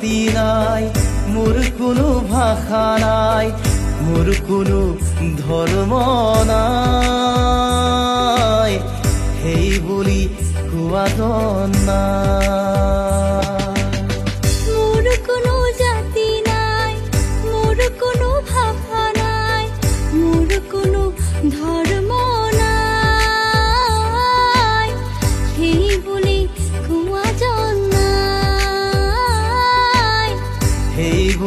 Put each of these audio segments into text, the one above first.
জাতি নাই মোর কোনো ভাষা নাই মোর কোনো ধৰ্ম নাই। সেই বুলি কোৱা নাই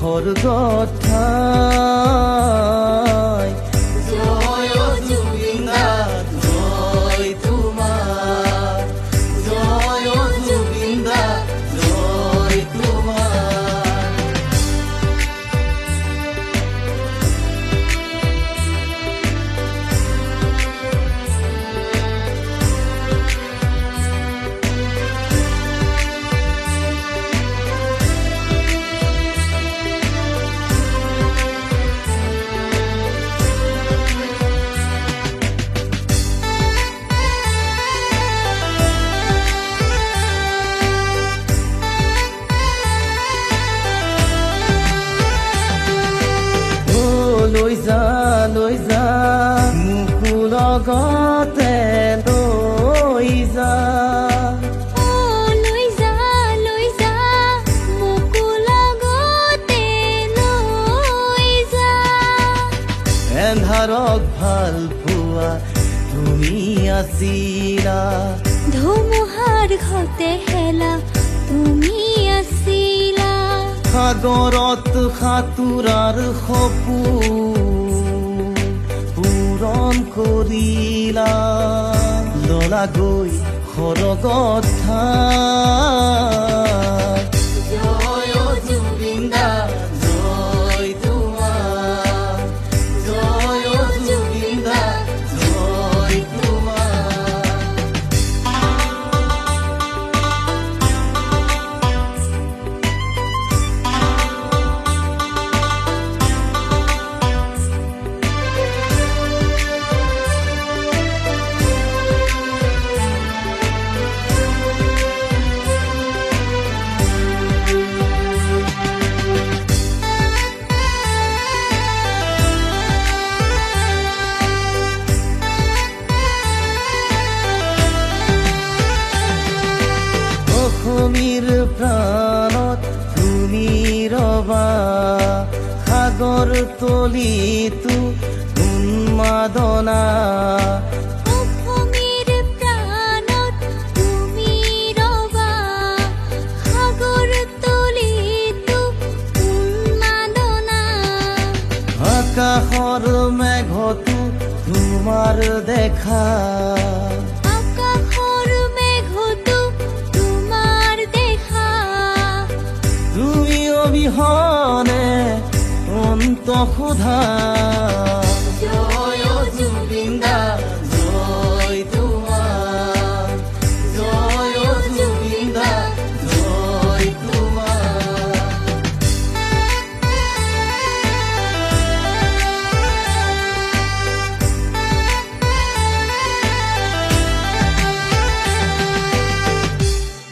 স্বৰ্গত এন্ধাৰক ভালো পোৱা তুমি আছিলা ধুমুহাৰ ঘতে হেলা তুমি আছিলা সাগৰত সাঁতোৰাৰ সপোন পূৰণ কৰিলা ললা গৈ সৰগত ঠাই অসমীৰ প্ৰাণত তুমি ৰবা সাগৰ তলিতো উন্মাদনা। আকাশৰ মেঘতো তোমাৰ দেখা। অনন্ত ক্ষুধা জয় জুবিন্দা